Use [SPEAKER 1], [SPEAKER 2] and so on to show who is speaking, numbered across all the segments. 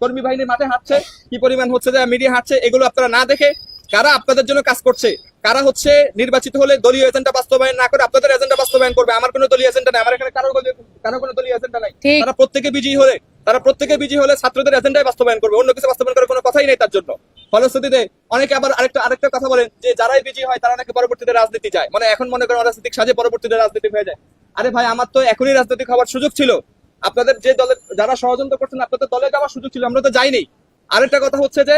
[SPEAKER 1] কর্মী বাহিনী মাঠে হাঁটছে কি পরিমাণ হচ্ছে যে মিডিয়া হাঁটছে এগুলো আপনারা না দেখে কারা আপনাদের জন্য কাজ করছে? কারা হচ্ছে নির্বাচিত হলে দলীয় এজেন্ডা বাস্তবায়ন না করে আপনাদের এজেন্ডা বাস্তবায়ন করবে? আমার কোনো দলীয় এজেন্ডা নাই আমার এখানে কারও কারও কোনো দলীয় এজেন্ডা নাই। তারা প্রত্যেকে বিজয়ী হলে তারা প্রত্যেকে বিজয়ী হলে ছাত্রদের এজেন্ডাই বাস্তবায়ন করবে অন্য কিছু বাস্তবায়ন করার কোনো কথাই নেই তার জন্য। ফলশ্রুতিতে অনেকে আবার আরেকটা আরেকটা কথা বলেন যে যারাই বিজয়ী হয় তারা নাকি পরবর্তীতে রাজনীতি যায়। মানে এখন মনে করেন রাজনৈতিক সাজে পরবর্তীতে রাজনীতি হয়ে যায়। আরে ভাই আমার তো এখনই রাজনৈতিক হওয়ার সুযোগ ছিল। আপনাদের যে দলে যারা ষড়যন্ত্র করছেন আপনাদের দলে যাওয়ার সুযোগ ছিল আমরা তো যাইনি। আরেকটা কথা হচ্ছে যে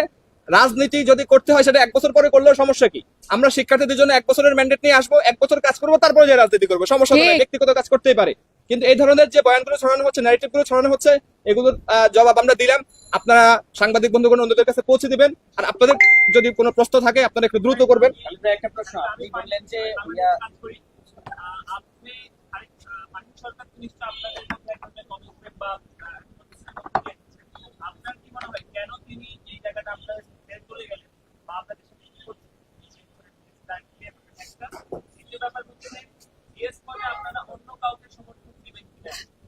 [SPEAKER 1] রাজনীতি যদি করতে হয় সেটা এক বছর পরে করলেও সমস্যা কি? আমরা শিক্ষার্থীদের জন্য এক বছরের ম্যান্ডেট নিয়ে আসব এক বছর কাজ করব তারপরে যে রাজনীতি করব সমস্যা হবে ব্যক্তিগত কাজ করতেই পারে। কিন্তু এই ধরনের যে বয়ানগুলো ছড়ানো হচ্ছে ন্যারেটিভগুলো ছড়ানো হচ্ছে এগুলোর আহ, জবাব আমরা দিলাম। আপনারা সাংবাদিক বন্ধুগণ অন্যদের কাছে পৌঁছে দিবেন। আর আপনাদের যদি কোনো প্রশ্ন থাকে আপনারা একটু দ্রুত করবেন।
[SPEAKER 2] একটা প্রশ্ন আপনি বললেন যে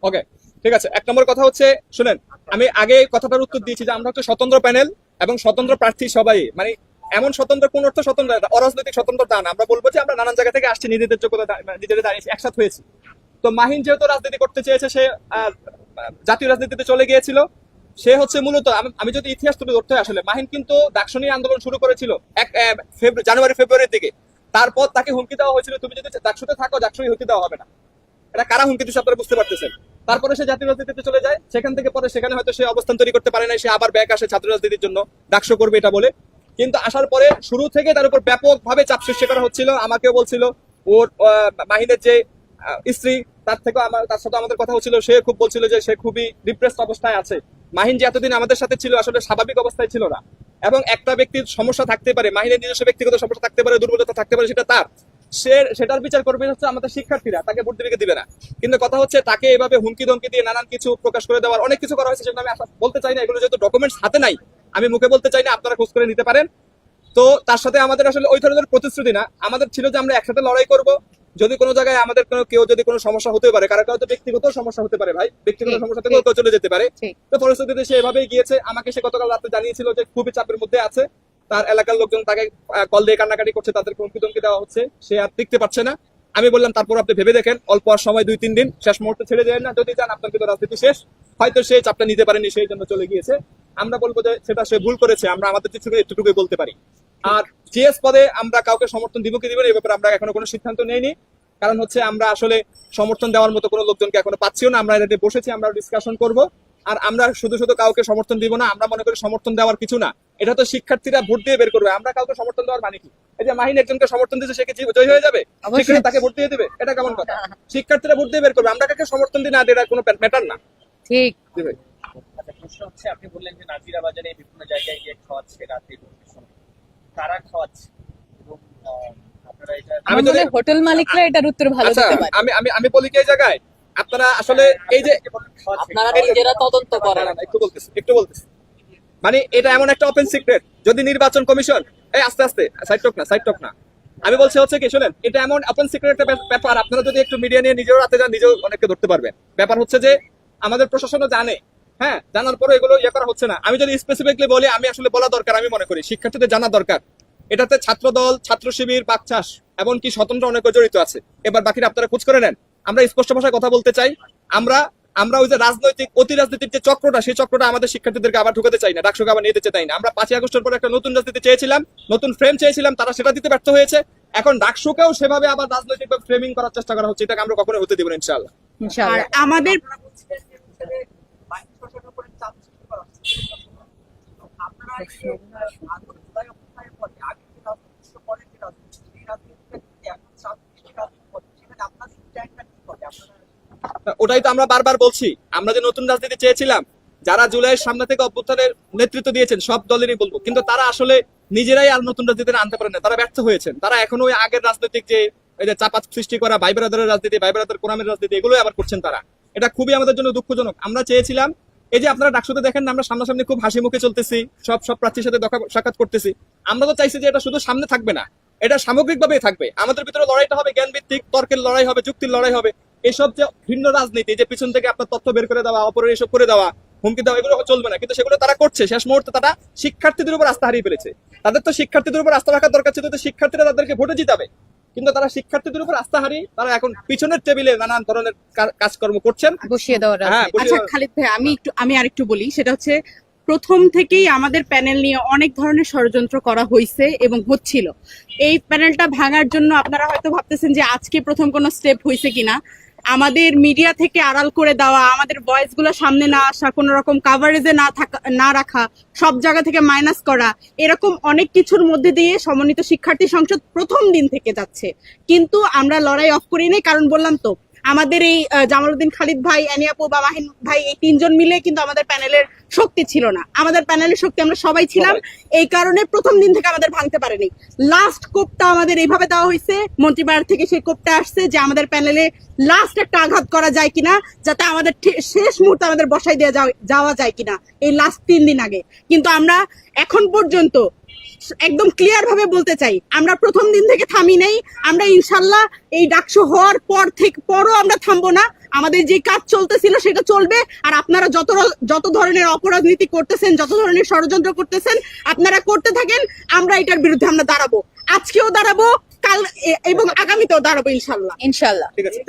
[SPEAKER 1] ওকে, ঠিক আছে। এক নম্বর কথা হচ্ছে, শুনেন, আমি আগে কথাটার উত্তর দিয়েছি যে আমরা হচ্ছে স্বতন্ত্র প্যানেল এবং স্বতন্ত্র প্রার্থী সবাই। মানে এমন স্বতন্ত্র কোন অর্থ স্বতন্ত্র অরাজনৈতিক স্বতন্ত্র তা না। আমরা বলব যে আমরা নানান জায়গা থেকে আসছি, নিজেদের যোগ্যতা, নিজেদের দাঁড়িয়েছি, একসাথে হয়েছি। তো মাহিন যেহেতু রাজনীতি করতে চেয়েছে, সে জাতীয় রাজনীতিতে চলে গিয়েছিল, সে হচ্ছে মূলত, আমি- যদি ইতিহাস তুলে ধরতে আসলে মাহিন কিন্তু দার্শনিক আন্দোলন শুরু করেছিল এক জানুয়ারি, ফেব্রুয়ারির দিকে। তারপর তাকে হুমকি দেওয়া হয়েছিল, তুমি যদি ডাকসুতে থাকো ডাকসুই হুমকি দেওয়া হবে না। এটা কারা হুমকি দিচ্ছে আপনারা বুঝতে পারতেছেন। তারপরে সে জাতীয় রাজনীতিতে চলে যায়, সেখান থেকে পরে সেখানে হয়তো সে অবস্থান তৈরি করতে পারে না সে আবার ব্যাক আসে ছাত্র রাজনীতির জন্য ডাকশো করবে এটা বলে। কিন্তু আসার পরে শুরু থেকে তার উপর ব্যাপকভাবে চাপ সৃষ্টি করা হচ্ছিল, আমাকেও বলছিল, ওর মাহিনের যে স্ত্রী তার থেকে আমার তার সাথে আমাদের কথা হচ্ছিল, সে খুব বলছিল যে সে খুবই ডিপ্রেসড অবস্থায় আছে। মাহিন যে এতদিন আমাদের সাথে ছিল, আসলে স্বাভাবিক অবস্থায় ছিল না। এবং একটা ব্যক্তির সমস্যা থাকতে পারে, মাহিনের নিজস্ব ব্যক্তিগত সমস্যা থাকতে পারে, দুর্বলতা থাকতে পারে, সেটা তার। সে সেটার বিচার করবে হচ্ছে আমাদের শিক্ষার্থীরা, তাকে ভোট দিবে দিবে না। কিন্তু কথা হচ্ছে তাকে এভাবে হুমকি ধমকি দিয়ে নানান কিছু প্রকাশ করে দেওয়ার অনেক কিছু করা হয়েছে, সেটা আমি বলতে চাই না, এগুলো যেহেতু ডকুমেন্টস হাতে নাই, আমি মুখে বলতে চাই না, আপনারা খোঁজ করে নিতে পারেন। তো তার সাথে আমাদের আসলে ওই ধরনের প্রতিশ্রুতি না। আমাদের ছিল যে আমরা একসাথে লড়াই করব যদি কোনো জায়গায় আমাদের কোনো কেউ যদি কোনো সমস্যা হতে পারে কারও কারও তো ব্যক্তিগত সমস্যা হতে পারে ভাই ব্যক্তিগত সমস্যা। কেউ চলে যেতে পারে। তো পরিস্থিতিতে সে এভাবেই গিয়েছে। আমাকে সে গতকাল রাতে জানিয়েছিল যে খুবই চাপের মধ্যে আছে। তার এলাকার লোকজন তাকে কল দিয়ে কান্নাকাটি করছে তাদের হুমকি ধমকি দেওয়া হচ্ছে। সে আর টিকতে পারছে না। আমি বললাম তারপর আপনি ভেবে দেখেন অল্প আর সময় দুই তিন দিন শেষ মুহূর্তে ছেড়ে দেন না। যদি চান আপনার কিন্তু রাজনীতি শেষ। হয়তো সে চাপটা নিতে পারেনি সেই জন্য চলে গিয়েছে। আমরা বলব যে সেটা সে ভুল করেছে। আমরা আমাদের কিছু একটুটুকুই বলতে পারি। আর জিএস পদে আমরা কাউকে সমর্থন দিব কি দিব না এই ব্যাপারে আমরা এখনও কোনো সিদ্ধান্ত নেইনি। কারণ হচ্ছে আমরা আসলে সমর্থন দেওয়ার মতো কোনো লোকজনকে এখনও পাচ্ছিও না। আমরা এটা বসেছি আমরা ডিসকাশন করব। আর আমরা শুধু শুধু কাউকে সমর্থন দিব না আমরা মনে করি সমর্থন দেওয়ার কিছু না। এটা তো শিক্ষার্থীরা ভোট দিয়ে বের করবে। আমরা কাউকে সমর্থন দেওয়ার মানে কি? এই যে মাহিন একজনকে সমর্থন দিচ্ছে সে কি জয়ী হয়ে যাবে? তাকে ভোট দিয়ে দেবে? এটা কেমন কথা? শিক্ষার্থীরা ভোট দিয়ে বের করবে। আমরা কাকে সমর্থন দিই না এটা কোনো ম্যাটার না।
[SPEAKER 3] ঠিক।
[SPEAKER 2] আচ্ছা প্রশ্ন হচ্ছে আপনি বললেন যে নাজিরা বাজারে বিভিন্ন জায়গায় গিয়ে খাওয়াচ্ছে রাতে সময় খাওয়াচ্ছে।
[SPEAKER 1] আমি
[SPEAKER 3] হোটেল মালিকরা এটার উত্তর ভালো
[SPEAKER 1] আচ্ছা
[SPEAKER 3] দিতে পারে।
[SPEAKER 1] আমি আমি আমি বলি কি এই জায়গায়? আপনারা আসলে এই যে
[SPEAKER 4] আপনারা নিজেরা তদন্ত করেন।
[SPEAKER 1] একটু বলতেছি একটু বলতেছি। মানে এটা এমন একটা ওপেন সিক্রেট যদি নির্বাচন কমিশন এই আস্তে আস্তে সাইড টক না সাইড টক না। আমি বলছি হচ্ছে কি শুনেন এটা এমন ওপেন সিক্রেট একটা ব্যাপার আপনারা যদি একটু মিডিয়া নিয়ে নিজেও রাতে যান নিজেও অনেককে ধরতে পারবেন। ব্যাপার হচ্ছে যে আমাদের প্রশাসনও জানে হ্যাঁ জানার পরে এগুলো ইয়ে করা হচ্ছে না। আমি যদি স্পেসিফিকলি বলি আমি আসলে বলা দরকার আমি মনে করি। শিক্ষার্থীদের জানা দরকার। এটাতে ছাত্র দল ছাত্র শিবির বাকচাষ এমনকি স্বতন্ত্র অনেকে জড়িত আছে। এবার বাকিরা আপনারা খোঁজ করে নেন। আমরা স্পষ্ট ভাষায় কথা বলতে চাই। আমরা আমরা ওই যে রাজনৈতিক অতি রাজনীতির যে চক্রটা সেই চক্রটা আমাদের শিক্ষার্থীদেরকে আবার ঢুকাতে চাই না ডাকসুকে আবার নিয়ে যেতে চাই না। আমরা পাঁচই আগস্টের পর একটা নতুন রাজনীতি চেয়েছিলাম নতুন ফ্রেম চেয়েছিলাম তারা সেটা দিতে ব্যর্থ হয়েছে। এখন ডাকসুকেও সেভাবে আবার রাজনৈতিক ফ্রেমিং করার চেষ্টা করা হচ্ছে এটাকে আমরা কখনো হতে দিব না
[SPEAKER 5] আর আমাদের
[SPEAKER 1] ওটাই তো আমরা বারবার বলছি। আমরা যে নতুন রাজনীতি চেয়েছিলাম, যারা জুলাইয়ের সামনে থেকে অভ্যুত্থানের নেতৃত্ব দিয়েছেন, সব দলেরই বলব। কিন্তু তারা আসলে নিজেরাই আর নতুন রাজনীতি আনতে পারেন না। তারা ব্যর্থ হয়েছেন। তারা এখনও ওই আগের রাজনৈতিক যে, এই যে চাপাত সৃষ্টি করা ভাইবেরাদারের রাজনীতি, ভাই ব্রাদার কোরআমের রাজনীতি, এগুলোই আবার করছেন তারা। এটা খুবই আমাদের জন্য দুঃখজনক। আমরা চেয়েছিলাম এই যে আপনারা ডাকসুতে দেখেন, আমরা সামনাসামনি খুব হাসি মুখে চলতেছি, সব সব প্রার্থীর সাথে সাক্ষাৎ করতেছি। আমরা তো চাইছি যে এটা শুধু সামনে থাকবে না, এটা সামগ্রিকভাবেই থাকবে। আমাদের ভিতরে লড়াইটা হবে জ্ঞান ভিত্তিক তর্কের লড়াই হবে, যুক্তির লড়াই হবে। এসব যে ভিন্ন রাজনীতি, যে পিছন থেকে আপনার তথ্য বের করে দেওয়া, অপরের এসব করে দেওয়া, হুমকি দেওয়া, এগুলো চলবে না। কিন্তু সেগুলো তারা করছে। শেষ মুহূর্তে তারা শিক্ষার্থীদের উপর আস্থা হারিয়ে ফেলেছে। তাদের তো শিক্ষার্থীদের উপর আস্থা রাখার দরকার ছিল শিক্ষার্থীরা তাদেরকে ভোটে জিতাবে। কিন্তু তারা শিক্ষার্থীদের উপর আস্থা হারিয়ে তারা এখন পিছনের টেবিলে নানান ধরনের কাজকর্ম করছেন।
[SPEAKER 3] বসিয়ে দেওয়ার
[SPEAKER 1] হ্যাঁ
[SPEAKER 4] আচ্ছা খালিদ ভাই আমি একটু আমি আরেকটু বলি সেটা হচ্ছে প্রথম থেকেই আমাদের প্যানেল নিয়ে অনেক ধরনের ষড়যন্ত্র করা হয়েছে এবং হচ্ছিল। এই প্যানেলটা ভাঙার জন্য আপনারা হয়তো ভাবতেছেন যে আজকে প্রথম কোনো স্টেপ হয়েছে কিনা। আমাদের মিডিয়া থেকে আড়াল করে দেওয়া, আমাদের ভয়েসগুলো সামনে না আসা, কোন রকম কাভারেজে না থাকা, না রাখা, সব জায়গা থেকে মাইনাস করা, এরকম অনেক কিছুর মধ্যে দিয়ে সমন্বিত শিক্ষার্থী সংসদ প্রথম দিন থেকে যাচ্ছে। কিন্তু আমরা লড়াই অফ করি নেই, কারণ বললাম তো আমাদের এই আহ, জামালউদ্দিন খালিদ ভাই অ্যানিয়াপু বা মাহিন ভাই এই তিনজন মিলে কিন্তু আমাদের প্যানেলের শক্তি ছিল না। আমাদের প্যানেলের শক্তি আমরা সবাই ছিলাম। এই কারণে প্রথম দিন থেকে আমাদের ভাঙতে পারেনি। লাস্ট কোপটা আমাদের এইভাবে দেওয়া হয়েছে মন্ত্রীপাড়ার থেকে সেই কোপটা আসছে যে আমাদের প্যানেলে লাস্ট একটা আঘাত করা যায় কিনা যাতে আমাদের শেষ মুহূর্তে আমাদের বসাই দেওয়া যাও- যাওয়া যায় কিনা এই লাস্ট তিন দিন আগে। কিন্তু আমরা এখন পর্যন্ত একদম ক্লিয়ার ভাবে বলতে চাই। আমরা প্রথম দিন থেকে থামি নেই। আমরা ইনশাল্লাহ এই ডাকসু হওয়ার পর থেকে পরও আমরা থামবো না। আমাদের যে কাজ চলতেছিল সেটা চলবে। আর আপনারা যত যত ধরনের অপরাজনীতি করতেছেন যত ধরনের ষড়যন্ত্র করতেছেন আপনারা করতে থাকেন আমরা এটার বিরুদ্ধে আমরা দাঁড়াবো। আজকেও দাঁড়াবো কাল এ- এবং আগামীতেও দাঁড়াবো ইনশাল্লাহ।
[SPEAKER 3] ইনশাল্লাহ।
[SPEAKER 1] ঠিক আছে?